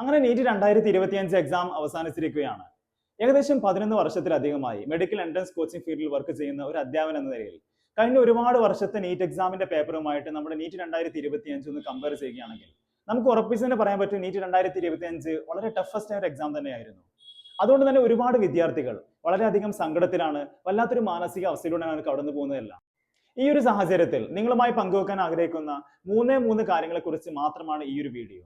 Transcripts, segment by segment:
അങ്ങനെ നീറ്റ് രണ്ടായിരത്തി ഇരുപത്തിയഞ്ച് എക്സാം അവസാനിച്ചിരിക്കുകയാണ്. ഏകദേശം പതിനൊന്ന് വർഷത്തിലധികമായി മെഡിക്കൽ എൻട്രൻസ് കോച്ചിംഗ് ഫീൽഡിൽ വർക്ക് ചെയ്യുന്ന ഒരു അധ്യാപൻ എന്ന നിലയിൽ കഴിഞ്ഞ ഒരുപാട് വർഷത്തെ നീറ്റ് എക്സാമിന്റെ പേപ്പറുമായിട്ട് നമ്മുടെ നീറ്റ് രണ്ടായിരത്തി ഇരുപത്തി അഞ്ച് ഒന്ന് കമ്പയർ ചെയ്യുകയാണെങ്കിൽ നമുക്ക് ഉറപ്പിച്ച് തന്നെ പറയാൻ പറ്റും നീറ്റ് രണ്ടായിരത്തി ഇരുപത്തി അഞ്ച് വളരെ ടഫസ്റ്റ് ആയ ഒരു എക്സാം തന്നെയായിരുന്നു. അതുകൊണ്ട് തന്നെ ഒരുപാട് വിദ്യാർത്ഥികൾ വളരെയധികം സങ്കടത്തിലാണ് വല്ലാത്തൊരു മാനസിക അവസ്ഥയിലൂടെയാണ് കടന്നു പോകുന്നതല്ല. ഈ ഒരു സാഹചര്യത്തിൽ നിങ്ങളുമായി പങ്കുവെക്കാൻ ആഗ്രഹിക്കുന്ന മൂന്നേ മൂന്ന് കാര്യങ്ങളെ കുറിച്ച് മാത്രമാണ് ഈ ഒരു വീഡിയോ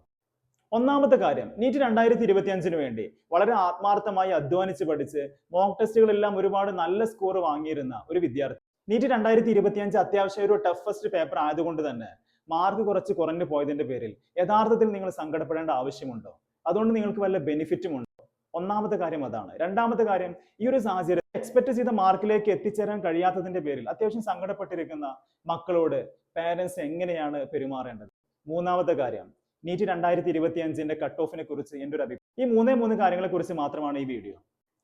ഒന്നാമത്തെ കാര്യം നീറ്റ് രണ്ടായിരത്തി ഇരുപത്തി അഞ്ചിന് വേണ്ടി വളരെ ആത്മാർത്ഥമായി അധ്വാനിച്ച് പഠിച്ച് മോക്ക് ടെസ്റ്റുകളെല്ലാം ഒരുപാട് നല്ല സ്കോർ വാങ്ങിയിരുന്ന ഒരു വിദ്യാർത്ഥി. നീറ്റ് രണ്ടായിരത്തി ഇരുപത്തി അഞ്ച് അത്യാവശ്യം ഒരു ടഫസ്റ്റ് പേപ്പർ ആയതുകൊണ്ട് തന്നെ മാർക്ക് കുറച്ച് കുറഞ്ഞു പോയതിന്റെ പേരിൽ യഥാർത്ഥത്തിൽ നിങ്ങൾ സങ്കടപ്പെടേണ്ട ആവശ്യമുണ്ടോ? അതുകൊണ്ട് നിങ്ങൾക്ക് വല്ല ബെനിഫിറ്റും ഉണ്ടോ? ഒന്നാമത്തെ കാര്യം അതാണ്. രണ്ടാമത്തെ കാര്യം ഈ ഒരു സാഹചര്യം എക്സ്പെക്ട് ചെയ്ത മാർക്കിലേക്ക് എത്തിച്ചേരാൻ കഴിയാത്തതിന്റെ പേരിൽ അത്യാവശ്യം സങ്കടപ്പെട്ടിരിക്കുന്ന മക്കളോട് പേരൻസ് എങ്ങനെയാണ് പെരുമാറേണ്ടത്? മൂന്നാമത്തെ കാര്യം നീറ്റ് രണ്ടായിരത്തി ഇരുപത്തി അഞ്ചിന്റെ കട്ട് ഓഫിനെ കുറിച്ച് എന്റെ ഒരു അഭിപ്രായം. ഈ മൂന്നേ മൂന്ന് കാര്യങ്ങളെ കുറിച്ച് മാത്രമാണ് ഈ വീഡിയോ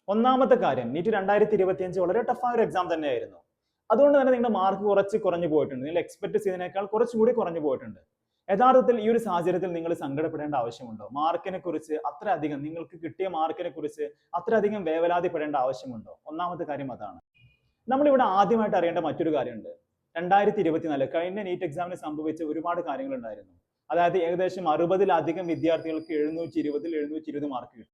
ഒന്നാമത്തെ കാര്യം നീറ്റ് രണ്ടായിരത്തി ഇരുപത്തി അഞ്ച് വളരെ ടഫായ ഒരു എക്സാം തന്നെയായിരുന്നു. അതുകൊണ്ട് തന്നെ നിങ്ങളുടെ മാർക്ക് കുറച്ച് കുറഞ്ഞു പോയിട്ടുണ്ട്. നിങ്ങൾ എക്സ്പെക്ട് ചെയ്തതിനേക്കാൾ കുറച്ചുകൂടി കുറഞ്ഞു പോയിട്ടുണ്ട്. യഥാർത്ഥത്തിൽ ഈ ഒരു സാഹചര്യത്തിൽ നിങ്ങൾ സങ്കടപ്പെടേണ്ട ആവശ്യമുണ്ടോ? മാർക്കിനെ കുറിച്ച് അത്ര അധികം നിങ്ങൾക്ക് കിട്ടിയ മാർക്കിനെ കുറിച്ച് അത്ര അധികം വേവലാതിപ്പെടേണ്ട ആവശ്യമുണ്ടോ? ഒന്നാമത്തെ കാര്യം അതാണ്. നമ്മളിവിടെ ആദ്യമായിട്ട് അറിയേണ്ട മറ്റൊരു കാര്യമുണ്ട്. രണ്ടായിരത്തി ഇരുപത്തിനാല് കഴിഞ്ഞ നീറ്റ് എക്സാമിന് സംഭവിച്ച ഒരുപാട് കാര്യങ്ങളുണ്ടായിരുന്നു. അതായത് ഏകദേശം അറുപതിലധികം വിദ്യാർത്ഥികൾക്ക് എഴുന്നൂറ്റി ഇരുപതിൽ എഴുന്നൂറ്റി ഇരുപത് മാർക്ക് കിട്ടി.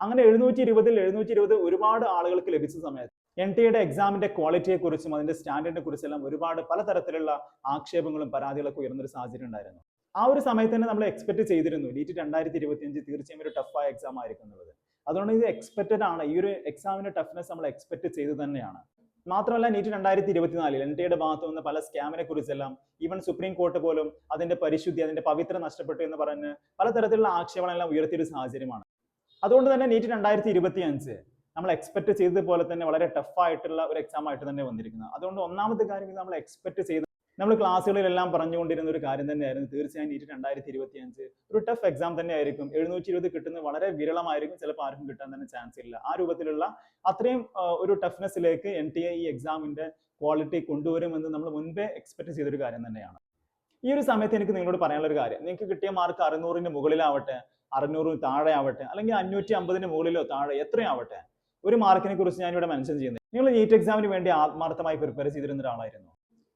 അങ്ങനെ എഴുന്നൂറ്റി ഇരുപതിൽ എഴുന്നൂറ്റി ഇരുപത് ഒരുപാട് ആളുകൾക്ക് ലഭിച്ച സമയത്ത് എൻ ടി എയുടെ എക്സാമിന്റെ ക്വാളിറ്റിയെ കുറിച്ചും അതിന്റെ സ്റ്റാൻഡേർഡിനെ കുറിച്ചെല്ലാം ഒരുപാട് പലതരത്തിലുള്ള ആക്ഷേപങ്ങളും പരാതികളൊക്കെ ഉയർന്നൊരു സാഹചര്യം ഉണ്ടായിരുന്നു. ആ ഒരു സമയത്ത് തന്നെ നമ്മൾ എക്സ്പെക്ട് ചെയ്തിരുന്നു നീറ്റ് രണ്ടായിരത്തി ഇരുപത്തി അഞ്ച് തീർച്ചയായും ഒരു ടഫായ എക്സാം ആയിരിക്കും എന്നുള്ളത്. അതുകൊണ്ട് ഇത് എക്സ്പെക്റ്റഡ് ആണ്. ഈ ഒരു എക്സാമിന്റെ ടഫ്നെസ് നമ്മൾ എക്സ്പെക്ട് ചെയ്ത് തന്നെയാണ്. മാത്രമല്ല നീറ്റ് രണ്ടായിരത്തി ഇരുപത്തിനാലിൽ എൻ ടി എയുടെ ഭാഗത്തു നിന്ന് പല സ്കാമിനെ കുറിച്ചെല്ലാം ഈവൻ സുപ്രീം കോർട്ട് പോലും അതിന്റെ പരിശുദ്ധി അതിന്റെ പവിത്ര നഷ്ടപ്പെട്ടു എന്ന് പറഞ്ഞ് പലതരത്തിലുള്ള ആക്ഷേപങ്ങളെല്ലാം ഉയർത്തിയൊരു സാഹചര്യമാണ്. അതുകൊണ്ട് തന്നെ നീറ്റ് രണ്ടായിരത്തി ഇരുപത്തി അഞ്ച് നമ്മൾ എക്സ്പെക്ട് ചെയ്തതുപോലെ തന്നെ വളരെ ടഫ് ആയിട്ടുള്ള ഒരു എക്സാം ആയിട്ട് തന്നെ വന്നിരിക്കുന്നത് അതുകൊണ്ട് ഒന്നാമത്തെ കാര്യം നമ്മൾ എക്സ്പെക്ട് ചെയ്ത് നമ്മൾ ക്ലാസ്സുകളിലെല്ലാം പറഞ്ഞുകൊണ്ടിരുന്ന ഒരു കാര്യം തന്നെയായിരുന്നു. തീർച്ചയായും നീറ്റ് രണ്ടായിരത്തി ഇരുപത്തി അഞ്ച് ഒരു ടഫ് എക്സാം തന്നെ ആയിരിക്കും എഴുന്നൂറ്റി ഇരുപത് കിട്ടുന്നത് വളരെ വിരളമായിരിക്കും. ചിലപ്പോൾ ആർക്കും കിട്ടാൻ തന്നെ ചാൻസ് ഇല്ല. ആ രൂപത്തിലുള്ള അത്രയും ഒരു ടഫ്നെസ്സിലേക്ക് എൻ ടി എ ഈ എക്സാമിന്റെ ക്വാളിറ്റി കൊണ്ടുവരുമെന്ന് നമ്മൾ മുൻപേ എക്സ്പെക്ട് ചെയ്തൊരു കാര്യം തന്നെയാണ്. ഈ ഒരു സമയത്ത് എനിക്ക് നിങ്ങളോട് പറയാനുള്ള ഒരു കാര്യം. നിങ്ങൾക്ക് കിട്ടിയ മാർക്ക് അറുന്നൂറിന് മുകളിലാവട്ടെ അറുന്നൂറിന് താഴെ ആവട്ടെ അല്ലെങ്കിൽ അഞ്ഞൂറ്റി അമ്പതിന് മുകളിലോ താഴെ എത്രയാവട്ടെ ഒരു മാർക്കിനെ കുറിച്ച് ഞാനിവിടെ മെൻഷൻ ചെയ്യുന്നത് നിങ്ങൾ നീറ്റ് എക്സാമിന് വേണ്ടി ആത്മാർത്ഥമായി പ്രിപ്പയർ ചെയ്തിരുന്ന ഒരാളായിരുന്നു.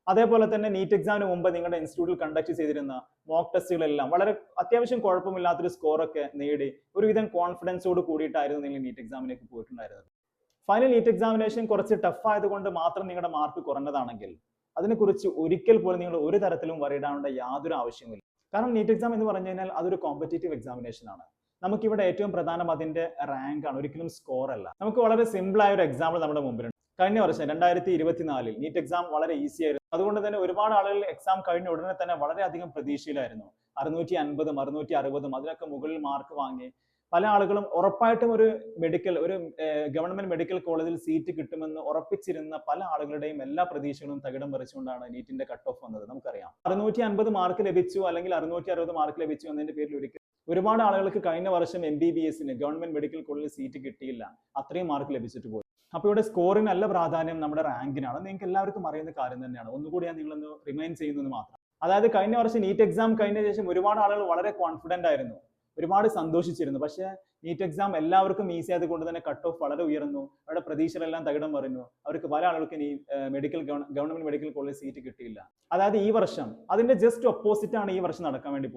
അതേപോലെ തന്നെ നീറ്റ് എക്സാമിന് മുമ്പ് നിങ്ങളുടെ ഇൻസ്റ്റിറ്റ്യൂട്ടിൽ കണ്ടക്ട് ചെയ്തിരുന്ന മോക്ക് ടെസ്റ്റുകളെല്ലാം വളരെ അത്യാവശ്യം കുഴപ്പമില്ലാത്തൊരു സ്കോറൊക്കെ നേടി ഒരുവിധം കോൺഫിഡൻസോട് കൂടിയിട്ടായിരുന്നു നിങ്ങൾ നീറ്റ് എക്സാമിലേക്ക് പോയിട്ടുണ്ടായിരുന്നത്. ഫൈനൽ നീറ്റ് എക്സാമിനേഷൻ കുറച്ച് ടഫ് ആയതുകൊണ്ട് മാത്രം നിങ്ങളുടെ മാർക്ക് കുറഞ്ഞതാണെങ്കിൽ അതിനെക്കുറിച്ച് ഒരിക്കൽ പോലും നിങ്ങൾ ഒരു തരത്തിലും വറിയിടാനുള്ള യാതൊരു ആവശ്യമില്ല കാരണം നീറ്റ് എക്സാം എന്ന് പറഞ്ഞു കഴിഞ്ഞാൽ അതൊരു കോമ്പറ്റേറ്റീവ് എക്സാമിനേഷൻ ആണ്. നമുക്കിവിടെ ഏറ്റവും പ്രധാനം അതിന്റെ റാങ്ക് ആണ്. ഒരിക്കലും സ്കോർ അല്ല. നമുക്ക് വളരെ സിമ്പിൾ ആയ ഒരു എക്സാമ്പിൾ നമ്മുടെ മുമ്പിലുണ്ട്. കഴിഞ്ഞ വർഷം രണ്ടായിരത്തി ഇരുപത്തിനാലിൽ നീറ്റ് എക്സാം വളരെ ഈസി ആയിരുന്നു. അതുകൊണ്ട് തന്നെ ഒരുപാട് ആളുകൾ എക്സാം കഴിഞ്ഞ ഉടനെ തന്നെ വളരെയധികം പ്രതീക്ഷയിലായിരുന്നു. അറുന്നൂറ്റി അൻപതും അറുന്നൂറ്റി അറുപതും അതിനൊക്കെ മുകളിൽ മാർക്ക് വാങ്ങി. പല ആളുകളും ഉറപ്പായിട്ടും ഒരു മെഡിക്കൽ ഒരു ഗവൺമെന്റ് മെഡിക്കൽ കോളേജിൽ സീറ്റ് കിട്ടുമെന്ന് ഉറപ്പിച്ചിരുന്ന പല ആളുകളുടെയും എല്ലാ പ്രതീക്ഷകളും തകിടം പറിച്ചുകൊണ്ടാണ് നീറ്റിന്റെ കട്ട് ഓഫ് വന്നത്. നമുക്കറിയാം. അറുന്നൂറ്റി അൻപത് മാർക്ക് ലഭിച്ചു അല്ലെങ്കിൽ അറുന്നൂറ്റി അറുപത് മാർക്ക് ലഭിച്ചു എന്നതിന്റെ പേരിൽ ഒരിക്കൽ ഒരുപാട് ആളുകൾക്ക് കഴിഞ്ഞ വർഷം എം ബി ബി എസിന് ഗവൺമെന്റ് മെഡിക്കൽ കോളേജിൽ സീറ്റ് കിട്ടിയില്ല. അത്രയും മാർക്ക് ലഭിച്ചിട്ട് പോയി. അപ്പോൾ ഇവിടെ സ്കോറിന് അല്ല പ്രാധാന്യം നമ്മുടെ റാങ്കിനാണ് നിങ്ങൾക്ക് എല്ലാവർക്കും അറിയുന്ന കാര്യം തന്നെയാണ്. ഒന്നുകൂടി ഞാൻ നിങ്ങളൊന്ന് റിമൈൻഡ് ചെയ്യുന്നത് മാത്രം. അതായത് കഴിഞ്ഞ വർഷം നീറ്റ് എക്സാം കഴിഞ്ഞ ശേഷം ഒരുപാട് ആളുകൾ വളരെ കോൺഫിഡന്റ് ആയിരുന്നു. ഒരുപാട് സന്തോഷിച്ചിരുന്നു. പക്ഷേ നീറ്റ് എക്സാം എല്ലാവർക്കും ഈസി ആയത് കൊണ്ട് തന്നെ കട്ട് ഓഫ് വളരെ ഉയർന്നു. അവരുടെ പ്രതീക്ഷകളെല്ലാം തകിടം മറിഞ്ഞു. അവർക്ക് പല ആളുകൾക്ക് ഈ medical government medical college seat കിട്ടിയില്ല. അതായത് ഈ വർഷം അതിന്റെ ജസ്റ്റ് ഓപ്പോസിറ്റ് ആണ് ഈ വർഷം നടക്കാൻ വേണ്ടി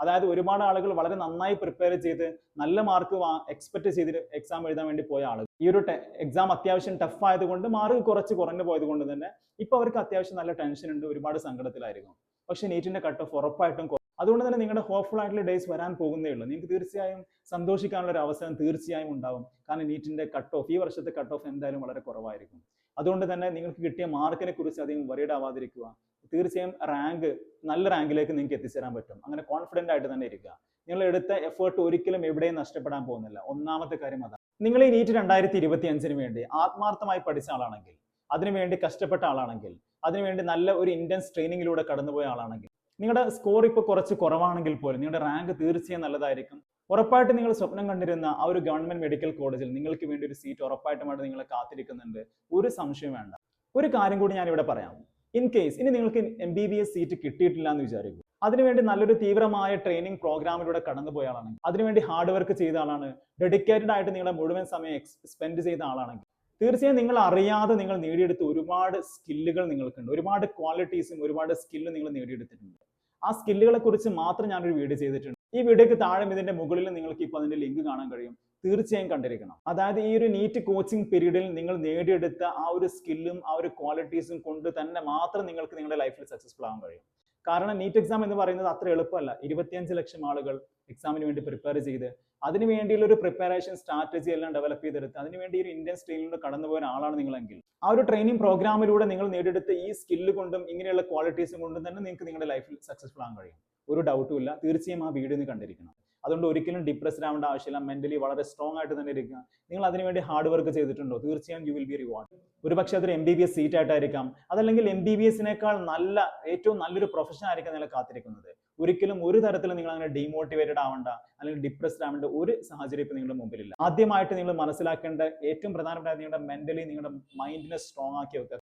അതായത് ഒരുപാട് ആളുകൾ വളരെ നന്നായി പ്രിപ്പയർ ചെയ്ത് നല്ല മാർക്ക് എക്സ്പെക്ട് ചെയ്ത് എക്സാം എഴുതാൻ വേണ്ടി പോയ ആളുകൾ. ഈ ഒരു എക്സാം അത്യാവശ്യം ടഫ് ആയതുകൊണ്ട് മാർക്ക് കുറച്ച് കുറഞ്ഞു പോയത് കൊണ്ട് തന്നെ ഇപ്പൊ അവർക്ക് അത്യാവശ്യം നല്ല ടെൻഷൻ ഉണ്ട് ഒരുപാട് സങ്കടത്തിലായിരിക്കും. പക്ഷെ നീറ്റിന്റെ കട്ട് ഓഫ് ഉറപ്പായിട്ടും അതുകൊണ്ട് തന്നെ നിങ്ങളുടെ ഹോപ്പ്ഫുൾ ആയിട്ടുള്ള ഡേയ്സ് വരാൻ പോകുന്നേ ഉള്ളൂ. നിങ്ങൾക്ക് തീർച്ചയായും സന്തോഷിക്കാനുള്ള ഒരു അവസരം തീർച്ചയായും ഉണ്ടാവും. കാരണം നീറ്റിന്റെ കട്ട് ഓഫ് ഈ വർഷത്തെ കട്ട് ഓഫ് എന്തായാലും വളരെ കുറവായിരിക്കും. അതുകൊണ്ട് തന്നെ നിങ്ങൾക്ക് കിട്ടിയ മാർക്കിനെ കുറിച്ച് അധികം വറീഡ് ആവാതിരിക്കുക. തീർച്ചയായും റാങ്ക് നല്ല റാങ്കിലേക്ക് നിങ്ങൾക്ക് എത്തിച്ചേരാൻ പറ്റും. അങ്ങനെ കോൺഫിഡന്റ് ആയിട്ട് തന്നെ ഇരിക്കുക. നിങ്ങൾ എടുത്ത എഫേർട്ട് ഒരിക്കലും എവിടെയും നഷ്ടപ്പെടാൻ പോകുന്നില്ല. ഒന്നാമത്തെ കാര്യം അതാണ്. നിങ്ങൾ ഈ നീറ്റ് രണ്ടായിരത്തി ഇരുപത്തി അഞ്ചിന് വേണ്ടി ആത്മാർത്ഥമായി പഠിച്ച ആളാണെങ്കിൽ അതിനുവേണ്ടി കഷ്ടപ്പെട്ട ആളാണെങ്കിൽ അതിനുവേണ്ടി നല്ല ഒരു ഇന്റൻസ് ട്രെയിനിങ്ങിലൂടെ കടന്നുപോയ ആളാണെങ്കിൽ നിങ്ങളുടെ സ്കോർ ഇപ്പോൾ കുറച്ച് കുറവാണെങ്കിൽ പോലും നിങ്ങളുടെ റാങ്ക് തീർച്ചയായും നല്ലതായിരിക്കും. ഉറപ്പായിട്ട് നിങ്ങൾ സ്വപ്നം കണ്ടിരുന്ന ആ ഒരു ഗവൺമെന്റ് മെഡിക്കൽ കോളേജിൽ നിങ്ങൾക്ക് വേണ്ടി ഒരു സീറ്റ് ഉറപ്പായിട്ടുമായിട്ട് നിങ്ങളെ കാത്തിരിക്കുന്നുണ്ട്. ഒരു സംശയം വേണ്ട. ഒരു കാര്യം കൂടി ഞാൻ ഇവിടെ പറയാം. ഇൻ കേസ് ഇനി നിങ്ങൾക്ക് M B B S seat കിട്ടിയിട്ടില്ല എന്ന് വിചാരിക്കും. അതിനുവേണ്ടി നല്ലൊരു തീവ്രമായ ട്രെയിനിങ് പ്രോഗ്രാമിലൂടെ കടന്നുപോയ ആളാണെങ്കിൽ അതിനുവേണ്ടി ഹാർഡ് വർക്ക് ചെയ്ത ആളാണ്. ഡെഡിക്കേറ്റഡ് ആയിട്ട് നിങ്ങളുടെ മുഴുവൻ സമയം സ്പെൻഡ് ചെയ്ത ആളാണെങ്കിൽ. തീർച്ചയായും നിങ്ങൾ അറിയാതെ നിങ്ങൾ നേടിയെടുത്ത ഒരുപാട് സ്കില്ലുകൾ നിങ്ങൾക്കുണ്ട്. ഒരുപാട് ക്വാളിറ്റീസും ഒരുപാട് സ്കില്ലും നിങ്ങൾ നേടിയെടുത്തിട്ടുണ്ട്. ആ സ്കില്ലുകളെ കുറിച്ച് മാത്രം ഞാനൊരു വീഡിയോ ചെയ്തിട്ടുണ്ട്. ഈ വീഡിയോക്ക് താഴെ ഇതിന്റെ മുകളിൽ നിങ്ങൾക്ക് ഇപ്പോൾ അതിന്റെ ലിങ്ക് കാണാൻ കഴിയും. തീർച്ചയായും കണ്ടിരിക്കണം. അതായത് ഈ ഒരു നീറ്റ് കോച്ചിങ് പീരീഡിൽ നിങ്ങൾ നേടിയെടുത്ത ആ ഒരു സ്കില്ലും ആ ഒരു ക്വാളിറ്റീസും കൊണ്ട് തന്നെ മാത്രം നിങ്ങൾക്ക് നിങ്ങളുടെ ലൈഫിൽ സക്സസ്ഫുൾ ആവാൻ കഴിയും. കാരണം നീറ്റ് എക്സാം എന്ന് പറയുന്നത് അത്ര എളുപ്പമല്ല. ഇരുപത്തിയഞ്ച് ലക്ഷം ആളുകൾ എക്സാമിന് വേണ്ടി പ്രിപ്പയർ ചെയ്ത് അതിന് വേണ്ടിയുള്ള ഒരു പ്രിപ്പറേഷൻ സ്ട്രാറ്റജി എല്ലാം ഡെവലപ്പ് ചെയ്തെടുത്ത് അതിനുവേണ്ടി ഒരു ഇന്ത്യൻ സ്ട്രീമിലൂടെ കടന്നുപോയ ഒരാളാണ് നിങ്ങളെങ്കിൽ ആ ഒരു ട്രെയിനിങ് പ്രോഗ്രാമിലൂടെ നിങ്ങൾ നേടിയെടുത്ത ഈ സ്കില്ല് കൊണ്ടും ഇങ്ങനെയുള്ള ക്വാളിറ്റീസും കൊണ്ടും തന്നെ നിങ്ങൾക്ക് നിങ്ങളുടെ ലൈഫിൽ സക്സസ്ഫുൾ ആകാൻ കഴിയും. ഒരു ഡൗട്ടും ഇല്ല. തീർച്ചയായും ആ വീഡിയോ കണ്ടിരിക്കണം. അതുകൊണ്ട് ഒരിക്കലും ഡിപ്രസ്ഡ് ആവേണ്ട ആവശ്യമില്ല. മെന്റലി വളരെ സ്ട്രോങ് ആയിട്ട് തന്നെ ഇരിക്കുക. നിങ്ങൾ അതിനുവേണ്ടി ഹാർഡ് വർക്ക് ചെയ്തിട്ടുണ്ടോ? തീർച്ചയായും യു വിൽ ബി റിവാർഡ് ഒരു പക്ഷേ അതൊരു M B B S seat ആയിട്ടായിരിക്കാം. അതല്ലെങ്കിൽ എം ബി ബി എസിനേക്കാൾ നല്ല ഏറ്റവും നല്ലൊരു പ്രൊഫഷൻ ആയിരിക്കും നിങ്ങളെ കാത്തിരിക്കുന്നത്. ഒരിക്കലും ഒരു തരത്തിലും നിങ്ങൾ അങ്ങനെ ഡീമോട്ടിവേറ്റഡ് ആവേണ്ട അല്ലെങ്കിൽ ഡിപ്രസ്ഡ് ആവേണ്ട ഒരു സാഹചര്യം ഇപ്പം നിങ്ങളുടെ മുമ്പിലില്ല. ആദ്യമായിട്ട് നിങ്ങൾ മനസ്സിലാക്കേണ്ട ഏറ്റവും പ്രധാനപ്പെട്ട നിങ്ങളുടെ മെന്റലി നിങ്ങളുടെ മൈൻഡിനെ സ്ട്രോങ് ആക്കി വെക്കുക.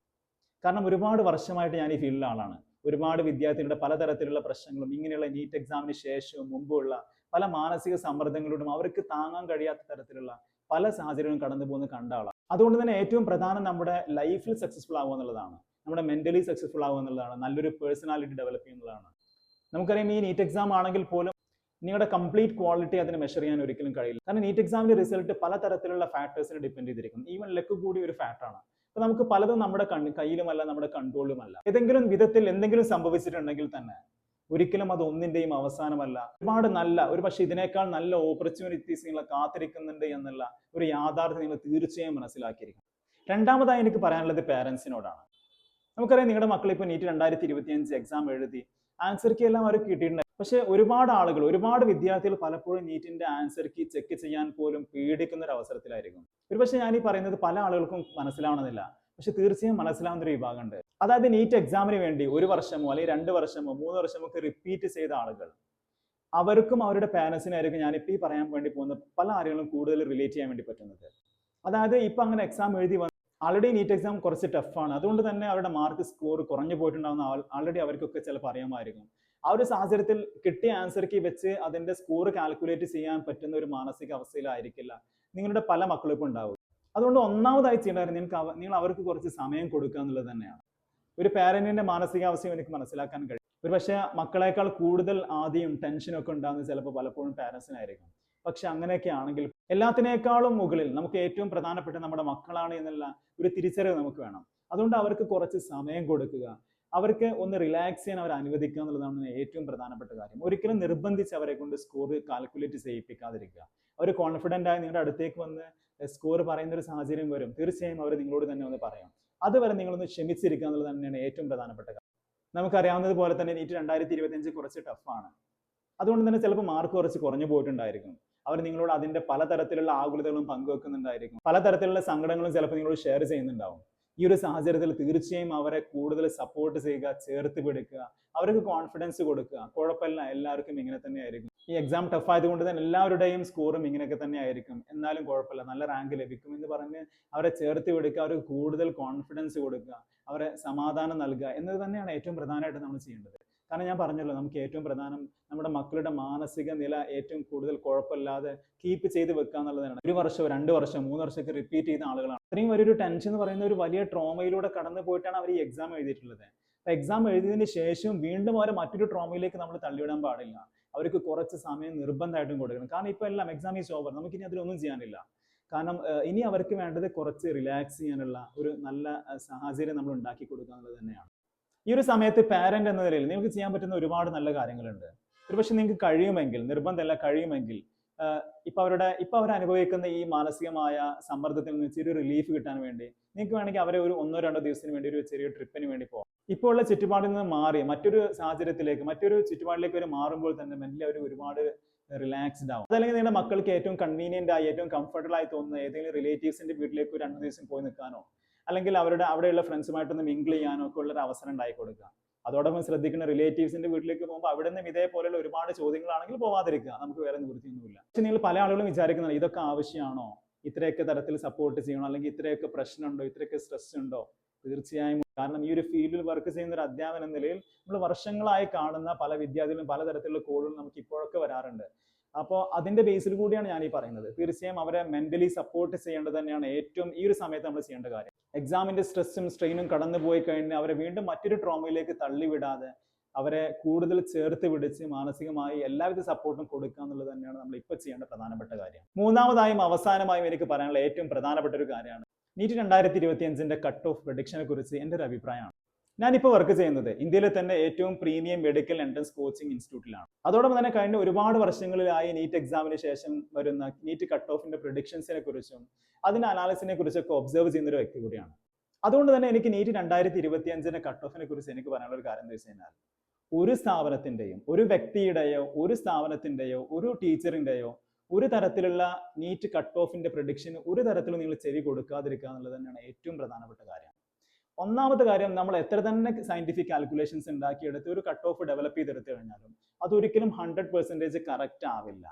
കാരണം ഒരുപാട് വർഷമായിട്ട് ഞാൻ ഈ ഫീൽഡിലെ ആളാണ്. ഒരുപാട് വിദ്യാർത്ഥികളുടെ പലതരത്തിലുള്ള പ്രശ്നങ്ങളും ഇങ്ങനെയുള്ള നീറ്റ് എക്സാമിന് ശേഷവും മുമ്പുള്ള പല മാനസിക സമ്മർദ്ദങ്ങളോടും അവർക്ക് താങ്ങാൻ കഴിയാത്ത തരത്തിലുള്ള പല സാഹചര്യങ്ങളും കടന്നു പോകുന്ന കണ്ട ആളാണ് അതുകൊണ്ട് തന്നെ ഏറ്റവും പ്രധാനം നമ്മുടെ ലൈഫിൽ സക്സസ്ഫുൾ ആവുക എന്നുള്ളതാണ്. നമ്മുടെ മെന്റലി സക്സസ്ഫുൾ ആവുക എന്നുള്ളതാണ്. നല്ലൊരു പേഴ്സണാലിറ്റി ഡെവലപ്പ് ചെയ്യുന്നതാണ് നമുക്കറിയാം ഈ നീറ്റ് എക്സാം ആണെങ്കിൽ പോലും നിങ്ങളുടെ കംപ്ലീറ്റ് ക്വാളിറ്റി അതിന് മെഷർ ചെയ്യാൻ ഒരിക്കലും കഴിയില്ല. കാരണം നീറ്റ് എക്സാമിന്റെ റിസൾട്ട് പലതരത്തിലുള്ള ഫാക്ടേഴ്സിനെ ഡിപ്പെൻഡ് ചെയ്തിരിക്കും. ഈവൻ ലക്ക് കൂടി ഒരു ഫാക്ടറാണ് അപ്പൊ നമുക്ക് പലതും നമ്മുടെ കണ്ണ് കയ്യിലുമല്ല നമ്മുടെ കൺട്രോളിലുമല്ല ഏതെങ്കിലും വിധത്തിൽ എന്തെങ്കിലും സംഭവിച്ചിട്ടുണ്ടെങ്കിൽ തന്നെ ഒരിക്കലും അത് ഒന്നിന്റെയും അവസാനമല്ല. ഒരുപാട് നല്ല ഒരു പക്ഷെ ഇതിനേക്കാൾ നല്ല ഓപ്പർച്യൂണിറ്റീസ് നിങ്ങളെ കാത്തിരിക്കുന്നുണ്ട് എന്നുള്ള ഒരു യാഥാർത്ഥ്യം നിങ്ങൾ തീർച്ചയായും മനസ്സിലാക്കിയിരിക്കണം. രണ്ടാമതായി എനിക്ക് പറയാനുള്ളത് പേരൻസിനോടാണ് നമുക്കറിയാം നിങ്ങളുടെ മക്കൾ ഇപ്പോൾ നീറ്റ് രണ്ടായിരത്തി ഇരുപത്തിയഞ്ച് എക്സാം എഴുതി ആൻസർ കീ എല്ലാം അവർ കിട്ടിയിട്ടുണ്ട്. പക്ഷെ ഒരുപാട് ആളുകൾ ഒരുപാട് വിദ്യാർത്ഥികൾ പലപ്പോഴും നീറ്റിന്റെ ആൻസർ കീ ചെക്ക് ചെയ്യാൻ പോലും പേടിക്കുന്ന ഒരു അവസരത്തിലായിരിക്കും. ഒരുപക്ഷെ ഞാൻ ഈ പറയുന്നത് പല ആളുകൾക്കും മനസ്സിലാവണമെന്നില്ല. പക്ഷെ തീർച്ചയായും മനസ്സിലാവുന്ന ഒരു വിഭാഗമുണ്ട്. അതായത് നീറ്റ് എക്സാമിന് വേണ്ടി ഒരു വർഷമോ അല്ലെങ്കിൽ രണ്ട് വർഷമോ മൂന്ന് വർഷമോ ഒക്കെ റിപ്പീറ്റ് ചെയ്ത ആളുകൾ അവർക്കും അവരുടെ പാരൻസിനായിരിക്കും ഞാനിപ്പോൾ ഈ പറയാൻ വേണ്ടി പോകുന്ന പല കാര്യങ്ങളും കൂടുതൽ റിലേറ്റ് ചെയ്യാൻ വേണ്ടി പറ്റുന്നത്. അതായത് ഇപ്പം അങ്ങനെ എക്സാം എഴുതി വന്ന് ആൾറെഡി നീറ്റ് എക്സാം കുറച്ച് ടഫാണ് അതുകൊണ്ട് തന്നെ അവരുടെ മാർക്ക് സ്കോർ കുറഞ്ഞു പോയിട്ടുണ്ടാവുന്ന ആൾറെഡി അവർക്കൊക്കെ ചിലപ്പോൾ അറിയാമായിരിക്കും. ആ ഒരു സാഹചര്യത്തിൽ കിട്ടിയ ആൻസർ കീ വെച്ച് അതിന്റെ സ്കോർ കാൽക്കുലേറ്റ് ചെയ്യാൻ പറ്റുന്ന ഒരു മാനസിക അവസ്ഥയിലായിരിക്കില്ല നിങ്ങളുടെ പല മക്കളും ഇപ്പോൾ ഉണ്ടാവും അതുകൊണ്ട് ഒന്നാമതായി ചെയ്യേണ്ടത് നിങ്ങൾക്ക് നിങ്ങൾ അവർക്ക് കുറച്ച് സമയം കൊടുക്കുക എന്നുള്ളത് തന്നെയാണ്. ഒരു പാരന്റിന്റെ മാനസികാവസ്ഥയും എനിക്ക് മനസ്സിലാക്കാൻ കഴിയും. ഒരു പക്ഷേ മക്കളെക്കാൾ കൂടുതൽ ആദ്യം ടെൻഷനൊക്കെ ഉണ്ടാകുന്നത് ചിലപ്പോൾ പലപ്പോഴും പാരൻസിനായിരിക്കും പക്ഷെ അങ്ങനെയൊക്കെ ആണെങ്കിൽ എല്ലാത്തിനേക്കാളും മുകളിൽ നമുക്ക് ഏറ്റവും പ്രധാനപ്പെട്ട നമ്മുടെ മക്കളാണ് എന്നുള്ള ഒരു തിരിച്ചറിവ് നമുക്ക് വേണം. അതുകൊണ്ട് അവർക്ക് കുറച്ച് സമയം കൊടുക്കുക. അവർക്ക് ഒന്ന് റിലാക്സ് ചെയ്യാൻ അവർ അനുവദിക്കുക എന്നുള്ളതാണ് ഏറ്റവും പ്രധാനപ്പെട്ട കാര്യം. ഒരിക്കലും നിർബന്ധിച്ച് അവരെ കൊണ്ട് സ്കോർ കാൽക്കുലേറ്റ് ചെയ്യിപ്പിക്കാതിരിക്കുക. അവർ കോൺഫിഡന്റ് ആയി നിങ്ങളുടെ അടുത്തേക്ക് വന്ന് സ്കോർ പറയുന്ന ഒരു സാഹചര്യം വരും. തീർച്ചയായും അവർ നിങ്ങളോട് തന്നെ ഒന്ന് പറയാം. അതുവരെ നിങ്ങളൊന്ന് ക്ഷമിച്ചിരിക്കുക എന്നുള്ളത് തന്നെയാണ് ഏറ്റവും പ്രധാനപ്പെട്ട കാര്യം. നമുക്കറിയാവുന്നത് പോലെ തന്നെ നീറ്റ് രണ്ടായിരത്തി ഇരുപത്തിയഞ്ച് കുറച്ച് ടഫാണ് അതുകൊണ്ട് തന്നെ ചിലപ്പോൾ മാർക്ക് കുറച്ച് കുറഞ്ഞു പോയിട്ടുണ്ടായിരിക്കും. അവർ നിങ്ങളോട് അതിന്റെ പലതരത്തിലുള്ള ആകുലതകളും പങ്കുവെക്കുന്നുണ്ടായിരിക്കും. പലതരത്തിലുള്ള സങ്കടങ്ങളും ചിലപ്പോൾ നിങ്ങളോട് ഷെയർ ചെയ്യുന്നുണ്ടാവും. ഈ ഒരു സാഹചര്യത്തിൽ തീർച്ചയായും അവരെ കൂടുതൽ സപ്പോർട്ട് ചെയ്യുക ചേർത്ത് പിടിക്കുക അവർക്ക് കോൺഫിഡൻസ് കൊടുക്കുക. കുഴപ്പമില്ല എല്ലാവർക്കും ഇങ്ങനെ തന്നെ ആയിരിക്കും ഈ എക്സാം ടഫ് ആയതുകൊണ്ട് തന്നെ എല്ലാവരുടെയും സ്കോറും ഇങ്ങനെയൊക്കെ തന്നെ ആയിരിക്കും. എന്നാലും കുഴപ്പമില്ല. നല്ല റാങ്ക് ലഭിക്കും എന്ന് പറഞ്ഞ് അവരെ ചേർത്ത് പിടിക്കുക അവർക്ക് കൂടുതൽ കോൺഫിഡൻസ് കൊടുക്കുക അവരെ സമാധാനം നൽകുക എന്നത് തന്നെയാണ് ഏറ്റവും പ്രധാനമായിട്ട് നമ്മൾ ചെയ്യേണ്ടത്. കാരണം ഞാൻ പറഞ്ഞല്ലോ നമുക്ക് ഏറ്റവും പ്രധാനം നമ്മുടെ മക്കളുടെ മാനസിക നില ഏറ്റവും കൂടുതൽ കുഴപ്പമില്ലാതെ കീപ്പ് ചെയ്ത് വെക്കുക എന്നുള്ളതാണ്. ഒരു വർഷം രണ്ട് വർഷം മൂന്ന് വർഷമൊക്കെ റിപ്പീറ്റ് ചെയ്യുന്ന ആളുകളാണ്. അത്രയും വലിയൊരു ടെൻഷൻ എന്ന് പറയുന്ന ഒരു വലിയ ട്രോമയിലൂടെ കടന്നു പോയിട്ടാണ് അവർ ഈ എക്സാം എഴുതിയിട്ടുള്ളത്. എക്സാം എഴുതിയതിന് ശേഷം വീണ്ടും അവരെ മറ്റൊരു ട്രോമയിലേക്ക് നമ്മൾ തള്ളിവിടാൻ പാടില്ല. അവർക്ക് കുറച്ച് സമയം നിർബന്ധമായിട്ടും കൊടുക്കണം. കാരണം ഇപ്പൊ എല്ലാം എക്സാം ഈസ് ഓവർ നമുക്കിനി അതിലൊന്നും ചെയ്യാനില്ല. കാരണം ഇനി അവർക്ക് വേണ്ടത് കുറച്ച് റിലാക്സ് ചെയ്യാനുള്ള ഒരു നല്ല സാഹചര്യം നമ്മൾ ഉണ്ടാക്കി കൊടുക്കുക എന്നുള്ളത് തന്നെയാണ്. ഈ ഒരു സമയത്ത് പാരന്റ് എന്ന നിലയിൽ നിങ്ങൾക്ക് ചെയ്യാൻ പറ്റുന്ന ഒരുപാട് നല്ല കാര്യങ്ങളുണ്ട്. ഒരുപക്ഷെ നിങ്ങൾക്ക് കഴിയുമെങ്കിൽ നിർബന്ധമല്ല കഴിയുമെങ്കിൽ ഇപ്പൊ അവരുടെ ഇപ്പൊ അവർ അനുഭവിക്കുന്ന ഈ മാനസികമായ സമ്മർദ്ദത്തിൽ നിന്ന് ചെറിയ റിലീഫ് കിട്ടാൻ വേണ്ടി നിങ്ങൾക്ക് വേണമെങ്കിൽ അവരെ ഒരു ഒന്നോ രണ്ടോ ദിവസത്തിന് വേണ്ടി ഒരു ചെറിയ ട്രിപ്പിന് വേണ്ടി പോകാം. ഇപ്പോൾ ഉള്ള ചുറ്റുപാടിൽ നിന്ന് മാറി മറ്റൊരു സാഹചര്യത്തിലേക്ക് മറ്റൊരു ചുറ്റുപാടിലേക്ക് അവർ മാറുമ്പോൾ തന്നെ മെന്റലി അവർ ഒരുപാട് റിലാക്സ്ഡ് ആവും. അതല്ലെങ്കിൽ നിങ്ങളുടെ മക്കൾക്ക് ഏറ്റവും കൺവീനിയന്റ് ആയി ഏറ്റവും കംഫർട്ടബിൾ ആയി തോന്നുന്ന ഏതെങ്കിലും റിലേറ്റീവ്സിന്റെ വീട്ടിലേക്ക് രണ്ട് ദിവസം പോയി നിൽക്കാനോ അല്ലെങ്കിൽ അവരുടെ അവിടെയുള്ള ഫ്രണ്ട്സുമായിട്ടൊന്ന് മിങ്കിൾ ചെയ്യാനോ ഒക്കെ ഉള്ള ഒരു അവസരം ഉണ്ടായി കൊടുക്കുക. അതോടൊപ്പം ശ്രദ്ധിക്കുന്ന റിലേറ്റീവ്സിന്റെ വീട്ടിലേക്ക് പോകുമ്പോൾ അവിടെ നിന്നും ഇതേപോലെയുള്ള ഒരുപാട് ചോദ്യങ്ങളാണെങ്കിൽ പോവാതിരിക്കുക. നമുക്ക് വേറെ നിവൃത്തിയൊന്നുമില്ല പക്ഷെ നിങ്ങൾ പല ആളുകളും വിചാരിക്കുന്നത് ഇതൊക്കെ ആവശ്യമാണോ? ഇത്രയൊക്കെ തരത്തിൽ സപ്പോർട്ട് ചെയ്യണോ? അല്ലെങ്കിൽ ഇത്രയൊക്കെ പ്രശ്നമുണ്ടോ? ഇത്രയൊക്കെ സ്ട്രെസ് ഉണ്ടോ? തീർച്ചയായും കാരണം ഈ ഒരു ഫീൽഡിൽ വർക്ക് ചെയ്യുന്ന ഒരു അധ്യാപന നിലയിൽ നമ്മൾ വർഷങ്ങളായി കാണുന്ന പല വിദ്യാർത്ഥികളും പലതരത്തിലുള്ള കോളുകളും നമുക്ക് ഇപ്പോഴൊക്കെ വരാറുണ്ട്. അപ്പോൾ അതിന്റെ ബേസിൽ കൂടിയാണ് ഞാൻ ഈ പറയുന്നത്. തീർച്ചയായും അവരെ മെന്റലി സപ്പോർട്ട് ചെയ്യേണ്ടത് തന്നെയാണ് ഏറ്റവും ഈ ഒരു സമയത്ത് നമ്മൾ ചെയ്യേണ്ട കാര്യം. എക്സാമിന്റെ സ്ട്രെസ്സും സ്ട്രെയിനും കടന്നു പോയി കഴിഞ്ഞാൽ അവരെ വീണ്ടും മറ്റൊരു ട്രോമയിലേക്ക് തള്ളിവിടാതെ അവരെ കൂടുതൽ ചേർത്ത് പിടിച്ച് മാനസികമായി എല്ലാവിധ സപ്പോർട്ടും കൊടുക്കുക എന്നുള്ളത് തന്നെയാണ് നമ്മൾ ഇപ്പോൾ ചെയ്യേണ്ട പ്രധാനപ്പെട്ട കാര്യം. മൂന്നാമതായും അവസാനമായും എനിക്ക് പറയാനുള്ള ഏറ്റവും പ്രധാനപ്പെട്ട ഒരു കാര്യമാണ്. നീറ്റ് രണ്ടായിരത്തി ഇരുപത്തി അഞ്ചിന്റെ കട്ട് ഓഫ് പ്രഡിക്ഷനെ കുറിച്ച് എന്റെ ഒരു അഭിപ്രായമാണ്. ഞാനിപ്പോൾ വർക്ക് ചെയ്യുന്നത് ഇന്ത്യയിലെ തന്നെ ഏറ്റവും പ്രീമിയം മെഡിക്കൽ എൻട്രൻസ് കോച്ചിങ് ഇൻസ്റ്റിറ്റ്യൂട്ടിലാണ് അതോടൊപ്പം തന്നെ കഴിഞ്ഞ ഒരുപാട് വർഷങ്ങളിലായി നീറ്റ് എക്സാമിന് ശേഷം വരുന്ന നീറ്റ് കട്ട് ഓഫിന്റെ പ്രൊഡിക്ഷൻസിനെ കുറിച്ചും അതിന്റെ അനാലിസിനെ കുറിച്ചൊക്കെ ഒബ്സർവ് ചെയ്യുന്ന ഒരു വ്യക്തി കൂടിയാണ്. അതുകൊണ്ട് തന്നെ എനിക്ക് നീറ്റ് രണ്ടായിരത്തി ഇരുപത്തി അഞ്ചിന്റെ കട്ട് ഓഫിനെ കുറിച്ച് എനിക്ക് പറയാനുള്ള ഒരു കാര്യം എന്താ വെച്ച് കഴിഞ്ഞാൽ ഒരു സ്ഥാപനത്തിന്റെയും ഒരു വ്യക്തിയുടെയോ ഒരു സ്ഥാപനത്തിന്റെയോ ഒരു ടീച്ചറിന്റെയോ ഒരു തരത്തിലുള്ള നീറ്റ് കട്ട് ഓഫിന്റെ പ്രൊഡിക്ഷൻ ഒരു തരത്തിലും നിങ്ങൾ ചെവി കൊടുക്കാതിരിക്കുക എന്നുള്ളത് തന്നെയാണ് ഏറ്റവും പ്രധാനപ്പെട്ട കാര്യം. ഒന്നാമത്തെ കാര്യം നമ്മൾ എത്ര തന്നെ സയന്റിഫിക് കാൽക്കുലേഷൻസ് ഉണ്ടാക്കിയെടുത്ത് ഒരു കട്ട് ഓഫ് ഡെവലപ്പ് ചെയ്തെടുത്തു കഴിഞ്ഞാലും അതൊരിക്കലും ഹൺഡ്രഡ് പെർസെന്റേജ് കറക്റ്റ് ആവില്ല.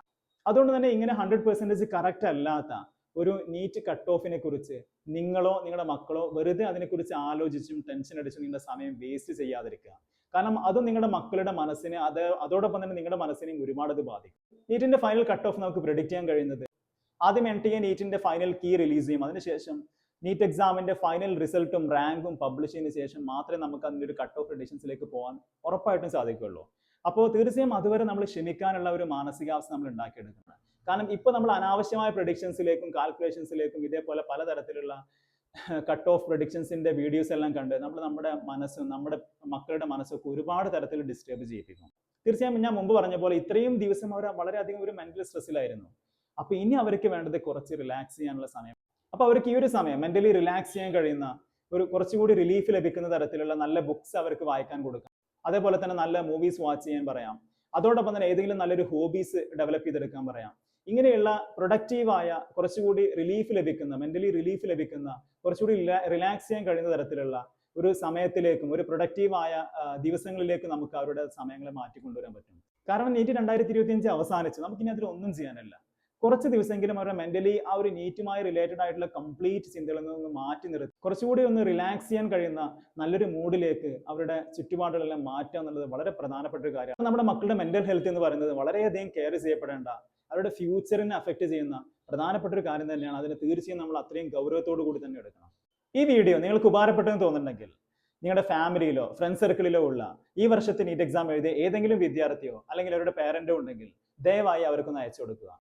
അതുകൊണ്ട് തന്നെ ഇങ്ങനെ ഹൺഡ്രഡ് പെർസെന്റേജ് കറക്റ്റ് അല്ലാത്ത ഒരു നീറ്റ് കട്ട് ഓഫിനെ കുറിച്ച് നിങ്ങളോ നിങ്ങളുടെ മക്കളോ വെറുതെ അതിനെക്കുറിച്ച് ആലോചിച്ചും ടെൻഷൻ അടിച്ചും നിങ്ങളുടെ സമയം വേസ്റ്റ് ചെയ്യാതിരിക്കുക. കാരണം അത് നിങ്ങളുടെ മക്കളുടെ മനസ്സിനെ അത് അതോടൊപ്പം തന്നെ നിങ്ങളുടെ മനസ്സിനെയും ഒരുപാട് അത് ബാധിക്കും. നീറ്റിന്റെ ഫൈനൽ കട്ട് ഓഫ് നമുക്ക് പ്രിഡിക്റ്റ് ചെയ്യാൻ കഴിയുന്നത്. ആദ്യം എൻ ടി എ നീറ്റിന്റെ ഫൈനൽ കീ റിലീസ് ചെയ്യും. അതിനുശേഷം നീറ്റ് എക്സാമിന്റെ ഫൈനൽ റിസൾട്ടും റാങ്കും പബ്ലിഷ് ചെയ്തതിനു ശേഷം മാത്രമേ നമുക്ക് അതിന്റെ ഒരു കട്ട് ഓഫ് പ്രഡിഷൻസിലേക്ക് പോകാൻ ഉറപ്പായിട്ടും സാധിക്കുള്ളൂ അപ്പോൾ തീർച്ചയായും അതുവരെ നമ്മൾ ക്ഷമിക്കാനുള്ള ഒരു മാനസികാവസ്ഥ നമ്മൾ ഉണ്ടാക്കിയെടുക്കണം കാരണം ഇപ്പോൾ നമ്മൾ അനാവശ്യമായ പ്രഡിക്ഷൻസിലേക്കും കാൽക്കുലേഷൻസിലേക്കും ഇതേപോലെ പലതരത്തിലുള്ള കട്ട് ഓഫ് പ്രഡിക്ഷൻസിന്റെ വീഡിയോസ് എല്ലാം കണ്ട് നമ്മൾ നമ്മുടെ മനസ്സും നമ്മുടെ മക്കളുടെ മനസ്സൊക്കെ ഒരുപാട് തരത്തിൽ ഡിസ്റ്റർബ് ചെയ്യിപ്പിക്കും. തീർച്ചയായും ഞാൻ മുമ്പ് പറഞ്ഞ പോലെ ഇത്രയും ദിവസം അവർ വളരെയധികം ഒരു മെന്റൽ സ്ട്രെസ്സിലായിരുന്നു അപ്പൊ ഇനി അവർക്ക് വേണ്ടത് കുറച്ച് റിലാക്സ് ചെയ്യാനുള്ള സമയം അപ്പൊ അവർക്ക് ഈ ഒരു സമയം മെന്റലി റിലാക്സ് ചെയ്യാൻ കഴിയുന്ന ഒരു കുറച്ചുകൂടി റിലീഫ് ലഭിക്കുന്ന തരത്തിലുള്ള നല്ല ബുക്സ് അവർക്ക് വായിക്കാൻ കൊടുക്കാം. അതേപോലെ തന്നെ നല്ല മൂവീസ് വാച്ച് ചെയ്യാൻ പറയാം. അതോടൊപ്പം തന്നെ ഏതെങ്കിലും നല്ലൊരു ഹോബീസ് ഡെവലപ്പ് ചെയ്തെടുക്കാൻ പറയാം. ഇങ്ങനെയുള്ള പ്രൊഡക്റ്റീവായ കുറച്ചുകൂടി റിലീഫ് ലഭിക്കുന്ന മെന്റലി റിലീഫ് ലഭിക്കുന്ന കുറച്ചുകൂടി റിലാക്സ് ചെയ്യാൻ കഴിയുന്ന തരത്തിലുള്ള ഒരു സമയത്തിലേക്കും ഒരു പ്രൊഡക്റ്റീവായ ദിവസങ്ങളിലേക്കും നമുക്ക് അവരുടെ സമയങ്ങളെ മാറ്റി കൊണ്ടുവരാൻ പറ്റും. കാരണം നീറ്റ് രണ്ടായിരത്തി ഇരുപത്തി അഞ്ച് അവസാനിച്ചു. നമുക്കിനി അതിൽ ഒന്നും ചെയ്യാനില്ല. കുറച്ച് ദിവസമെങ്കിലും അവരുടെ മെന്റലി ആ ഒരു നീറ്റുമായി റിലേറ്റഡ് ആയിട്ടുള്ള കംപ്ലീറ്റ് ചിന്തകളിൽ നിന്ന് മാറ്റി നിർത്തി. കുറച്ചുകൂടി ഒന്ന് റിലാക്സ് ചെയ്യാൻ കഴിയുന്ന നല്ലൊരു മൂഡിലേക്ക് അവരുടെ ചുറ്റുപാടുകളെല്ലാം മാറ്റുക എന്നുള്ളത് വളരെ പ്രധാനപ്പെട്ട ഒരു കാര്യമാണ്. നമ്മുടെ മക്കളുടെ മെന്റൽ ഹെൽത്ത് എന്ന് പറയുന്നത് വളരെയധികം കെയർ ചെയ്യപ്പെടേണ്ട അവരുടെ ഫ്യൂച്ചറിനെ അഫക്റ്റ് ചെയ്യുന്ന പ്രധാനപ്പെട്ട ഒരു കാര്യം തന്നെയാണ്. അതിന് തീർച്ചയായും നമ്മൾ അത്രയും ഗൗരവത്തോടു കൂടി തന്നെ എടുക്കണം. ഈ വീഡിയോ നിങ്ങൾക്ക് ഉപകാരപ്പെട്ടെന്ന് തോന്നുന്നുണ്ടെങ്കിൽ നിങ്ങളുടെ ഫാമിലിയിലോ ഫ്രണ്ട് സർക്കിളിലോ ഉള്ള ഈ വർഷത്തെ നീറ്റ് എക്സാം എഴുതിയ ഏതെങ്കിലും വിദ്യാർത്ഥിയോ അല്ലെങ്കിൽ അവരുടെ പേരന്റോ ഉണ്ടെങ്കിൽ ദയവായി അവർക്കൊന്ന് അയച്ചു കൊടുക്കുക.